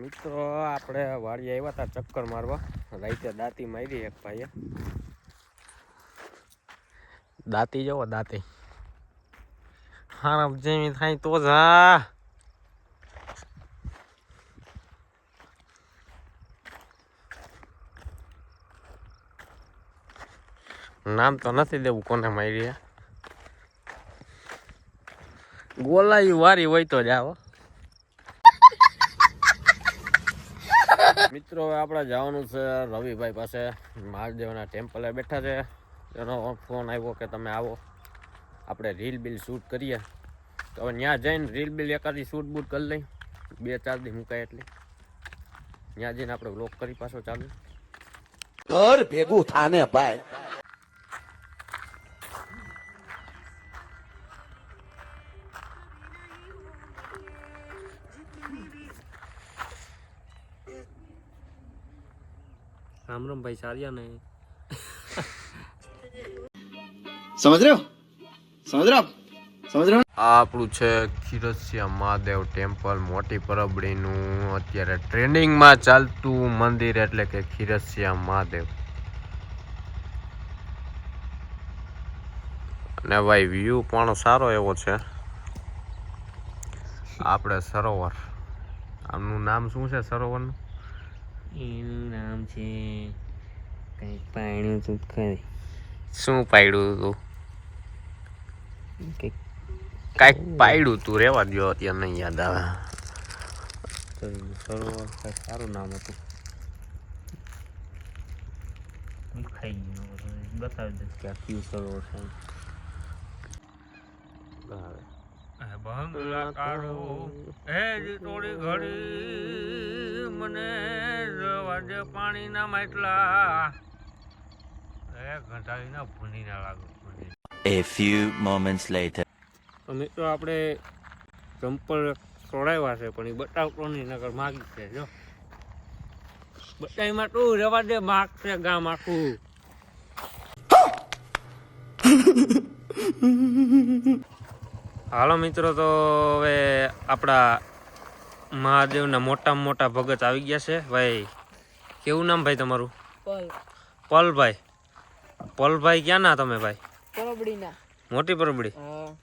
મિત્રો, આપણે વાડી આવ્યા હતા ચક્કર મારવા. રાઈતે દાંતી મારી એક ભાઈએ. દાંતી જવો, દાંતી. હારા જેમી થાય તો જા નામ તો નથી દેવું કોને મારી ગોલાઈ વારી હોય તો જાઓ મિત્રો, હવે આપણે જવાનું છે રવિભાઈ પાસે. મહાદેવના ટેમ્પલે બેઠા છે. એનો ફોન આવ્યો કે તમે આવો. આપણે રીલ બિલ શૂટ કરીએ. તો હવે ત્યાં જઈને રીલ બિલ એકાદી શૂટ બૂટ કરી લઈ. બે ચાર દી મુકાય એટલી. ત્યાં જઈને આપણે બ્લોક કરી પાછો ચાલુ. ઘર ભેગું થાને ભાઈ. રામ રામ ભાઈ સારિયા ને. સમજ રહ્યો? સમજ રહ્યો? આ આપણું છે ખીરસિયા મહાદેવ ટેમ્પલ મોટી પરબડીનું. અત્યારે ટ્રેનિંગમાં ચાલતું મંદિર એટલે કે ખીરસિયા મહાદેવ. અને ભાઈ વ્યૂ પણ સારો એવો છે. આપણે સરોવર. આમનું નામ શું છે સરોવરનું? એનું નામ છે કંઈક પાણ્યું તું ખરી. શું પાડ્યું તું? કંઈક કાંઈક પાડ્યું તું રેવા દો અત્યારે નહીં યાદ આવે. સરોવર કંઈક સારું નામ હતું. ખાઈ ગયું બતાવી દે કે આ કયું સરોવર છે કાઢો હે જી થોડી ઘડી. મને દે પાણીના માટલા. હે ઘંટાડી ના ભૂની ના લાગે A few moments later. તો મિત્રો આપણે ચંપલ છોડાવ્યા છે પણ એ બટાવટોની નગર માગી છે જો. બટાઈમાં તું રવા દે માગ છે ગામ આખું. હાલો મિત્રો તો હવે આપણા મહાદેવના મોટામાં મોટા ભગત આવી ગયા છે. ભાઈ કેવું નામ ભાઈ તમારું? પલભાઈ. પલભાઈ ક્યાં ના તમે ભાઈ? પરબડીના. મોટી પરબડી? એ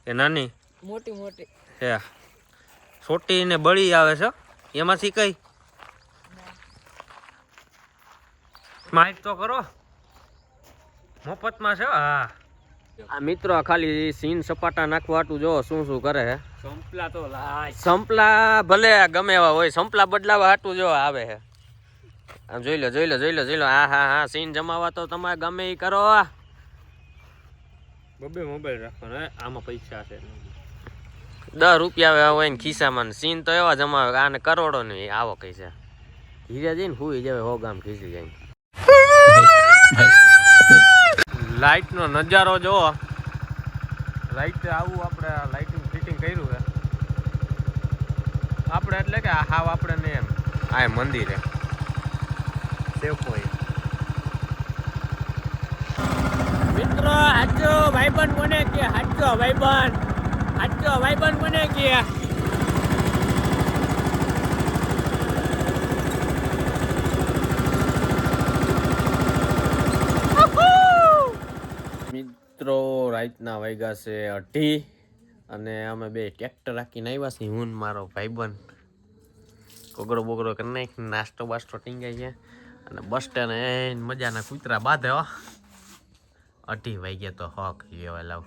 કે નાની? મોટી મોટી. હે. છોટી ને બળી આવે છે. એમાંથી કઈ? માઇક તો કરો. મફતમાં છે હા. આ મિત્રો ખાલી સીન સપાટા નાખવા હાટું જો શું શું કરે હે. સંપલા તો લાય. સંપલા ભલે ગમે એવા હોય સંપલા બદલાવા હાટું જો આવે હે. આમ જોઈ લો જોઈ લો જોઈ લો જોઈ લો. હા હા હા સીન જમાવા તો તમારે ગમે એ કરો બબે મોબાઈલ રાખવાનો આમાં પૈસા છે. દસ રૂપિયા હોય ને ખિસ્સામાં સીન તો એવા જમાવે આને કરોડો નહીં આવો કઈ છે. ધીરે જઈને હુઈ જાવે હો ગામ ખીસી જાય. લાઈટ નો નજારો જોવો લાઈટ આવું આપણે લાઇટિંગ ફિટિંગ કર્યું છે. આપણે એટલે કે આ હાવ આપણે ને એમ. આ મંદિરે કોઈ મિત્રો હાચો ભાઈબંધ મને કે હાચો ભાઈબંધ. હાચો ભાઈબંધ મને કે મિત્રો રાતના વાગ્યા છે અઢી અને અમે બે ટ્રેક્ટર રાખીને આવ્યા છીએ, હું મારો ભાઈબંધ. કોગરો બોગરો કરી નાખી નાસ્તો બાસ્તો ટીંગાઈ છે અને બસ સ્ટેન્ડ મજાના કૂતરા બાંધે અઢી વાગ્યા તો હોક લેવા લાવ.